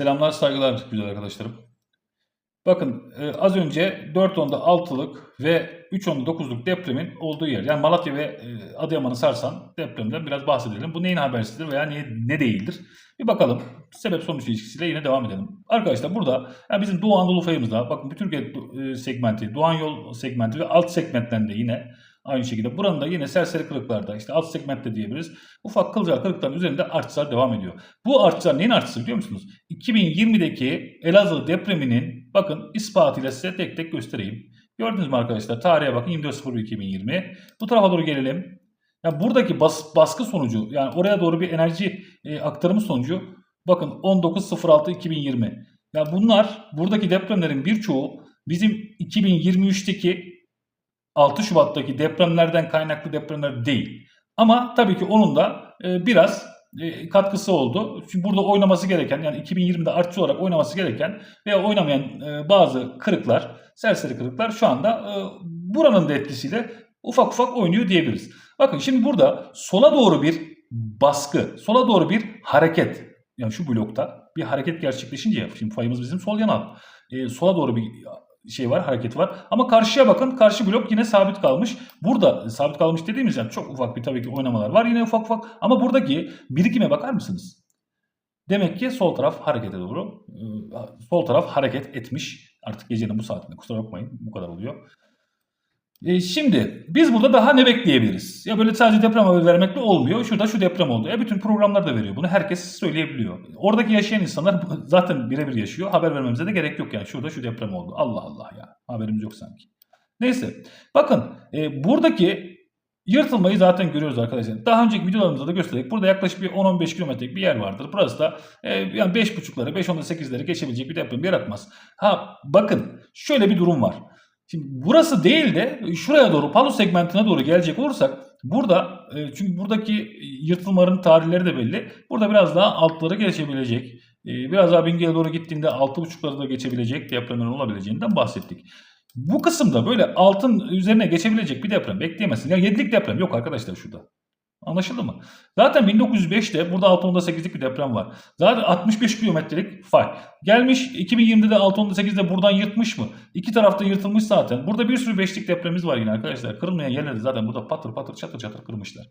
Selamlar, saygılar güzel arkadaşlarım. Bakın e, az önce 4.10'da 6'lık ve 3.10'da 9'luk depremin olduğu yer. Yani Malatya ve e, Adıyaman'ı sarsan depremden biraz bahsedelim. Bu neyin habersidir veya niye, ne değildir? Bir bakalım. Sebep sonuç ilişkisiyle yine devam edelim. Arkadaşlar burada yani bizim Doğu Anadolu fayımızda bakın bütün Türkiye e, segmenti, Doğan Yol segmenti ve alt segmentlerinde yine aynı şekilde. Buranın da yine serseri kırıklarda işte alt segmentte diyebiliriz. Ufak kılcal kırıkların üzerinde artışlar devam ediyor. Bu artışlar neyin artışı biliyor musunuz? 2020'deki Elazığ depreminin bakın ispatıyla size tek tek göstereyim. Gördünüz mü arkadaşlar? Tarihe bakın 24.01.2020. Bu tarafa doğru gelelim. Ya buradaki bas, baskı sonucu yani oraya doğru bir enerji e, aktarımı sonucu bakın 19.06.2020. Ya bunlar buradaki depremlerin birçoğu bizim 2023'teki 6 Şubat'taki depremlerden kaynaklı depremler değil. Ama tabii ki onun da e, biraz e, katkısı oldu. Çünkü burada oynaması gereken yani 2020'de artçı olarak oynaması gereken veya oynamayan e, bazı kırıklar, serseri kırıklar şu anda buranın da etkisiyle ufak ufak oynuyor diyebiliriz. Bakın şimdi burada sola doğru bir baskı, sola doğru bir hareket. Yani şu blokta bir hareket gerçekleşince şimdi fayımız bizim sol yana. E, sola doğru bir şey var, hareket var. Ama karşıya bakın. Karşı blok yine sabit kalmış. Burada sabit kalmış dediğimiz yani çok ufak bir tabii ki oynamalar var. Yine ufak ufak. Ama buradaki birikime bakar mısınız? Demek ki sol taraf harekete doğru. Sol taraf hareket etmiş. Artık gecenin bu saatinde kusura bakmayın. Bu kadar oluyor. E şimdi biz burada daha ne bekleyebiliriz? Ya böyle sadece deprem haberi vermekle olmuyor. Şurada şu deprem oldu. Ya bütün programlar da veriyor bunu. Herkes söyleyebiliyor. Oradaki yaşayan insanlar zaten birebir yaşıyor. Haber vermemize de gerek yok yani. Şurada şu deprem oldu. Allah Allah ya. Haberimiz yok sanki. Neyse. Bakın e, buradaki yırtılmayı zaten görüyoruz arkadaşlar. Daha önceki videolarımızda da gösterdik. Burada yaklaşık bir 10-15 kilometrelik bir yer vardır. Burası da e, yani 5.5'ları 5-10'da geçebilecek bir deprem yaratmaz. Ha bakın şöyle bir durum var. Şimdi burası değil de şuraya doğru Palu segmentine doğru gelecek olursak burada e, çünkü buradaki yırtılmaların tarihleri de belli. Burada biraz daha altları geçebilecek. E, biraz daha Bingöl'e doğru gittiğinde 6.5'ları da geçebilecek depremlerin olabileceğinden bahsettik. Bu kısımda böyle altın üzerine geçebilecek bir deprem bekleyemezsin. Ya yani 7'lik deprem yok arkadaşlar şurada. Anlaşıldı mı? Zaten 1905'te burada 6.8'lik bir deprem var. Zaten 65 kilometrelik fay. Gelmiş 2020'de de 6.8'de buradan yırtmış mı? İki tarafta yırtılmış zaten. Burada bir sürü beşlik depremimiz var yine arkadaşlar. Kırılmayan yerleri zaten burada patır patır çatır çatır kırmışlar.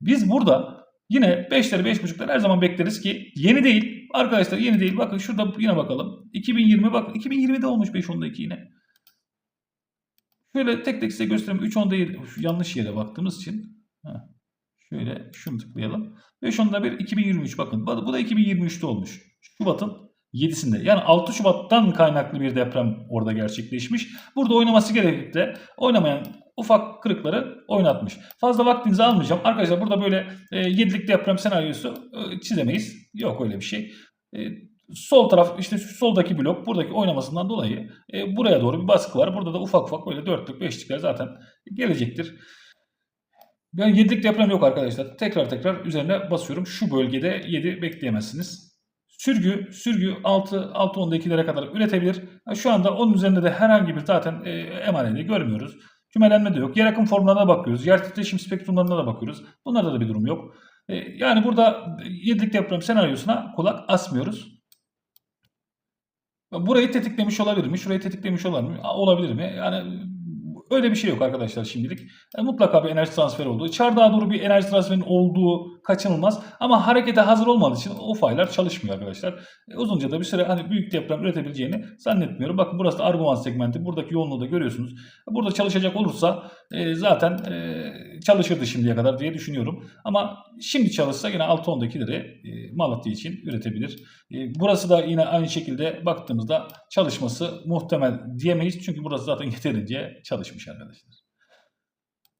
Biz burada yine 5'leri 5.5'ları her zaman bekleriz ki yeni değil. Arkadaşlar yeni değil. Bakın şurada yine bakalım. 2020 bak 2020'de olmuş 5.10'daki yine. Şöyle tek tek size göstereyim. 3.10 değil. Yanlış yere baktığımız için. Heh. Şöyle şunu tıklayalım. Ve şunda bir 2023 bakın. Bu da 2023'te olmuş. Şubat'ın 7'sinde. Yani 6 Şubat'tan kaynaklı bir deprem orada gerçekleşmiş. Burada oynaması gerekip de oynamayan ufak kırıkları oynatmış. Fazla vaktinizi almayacağım. Arkadaşlar burada böyle e, 7'lik deprem senaryosu e, çizemeyiz. Yok öyle bir şey. E, sol taraf işte şu soldaki blok buradaki oynamasından dolayı e, buraya doğru bir baskı var. Burada da ufak ufak böyle 4'lük 5'likler zaten gelecektir. Yani 7'lik deprem yok arkadaşlar. Tekrar tekrar üzerine basıyorum. Şu bölgede 7 bekleyemezsiniz. Sürgü, sürgü 6, 6 10'dakilere kadar üretebilir. Şu anda onun üzerinde de herhangi bir zaten e, emaneti görmüyoruz. Kümelenme de yok. Yer akım formlarına bakıyoruz. Yer titreşim spektrumlarına da bakıyoruz. Bunlarda da bir durum yok. E, yani burada 7'lik deprem senaryosuna kulak asmıyoruz. Burayı tetiklemiş olabilir mi? Şurayı tetiklemiş olabilir mi? Olabilir mi? Yani Öyle bir şey yok arkadaşlar şimdilik. Yani mutlaka bir enerji transferi olduğu. Çardağa doğru bir enerji transferinin olduğu kaçınılmaz. Ama harekete hazır olmadığı için o faylar çalışmıyor arkadaşlar. E, uzunca da bir süre hani büyük deprem üretebileceğini zannetmiyorum. Bakın burası da Arguvan segmenti. Buradaki yoğunluğu da görüyorsunuz. Burada çalışacak olursa e, zaten e, çalışırdı şimdiye kadar diye düşünüyorum. Ama şimdi çalışsa yine 6-10'dakileri e, Malatya için üretebilir. E, burası da yine aynı şekilde baktığımızda çalışması muhtemel diyemeyiz. Çünkü burası zaten yeterince çalışmış arkadaşlar.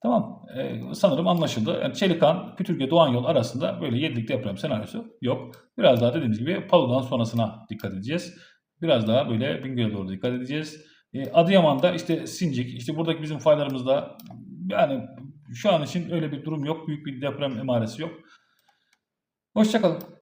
Tamam. Ee, sanırım anlaşıldı. Yani Çelikan, Pütürge, Doğan Yol arasında böyle 7'lik deprem senaryosu yok. Biraz daha dediğimiz gibi Palu'dan sonrasına dikkat edeceğiz. Biraz daha böyle Bingöl'e doğru dikkat edeceğiz. Ee, Adıyaman'da işte Sincik, işte buradaki bizim faylarımızda yani şu an için öyle bir durum yok. Büyük bir deprem emaresi yok. Hoşçakalın.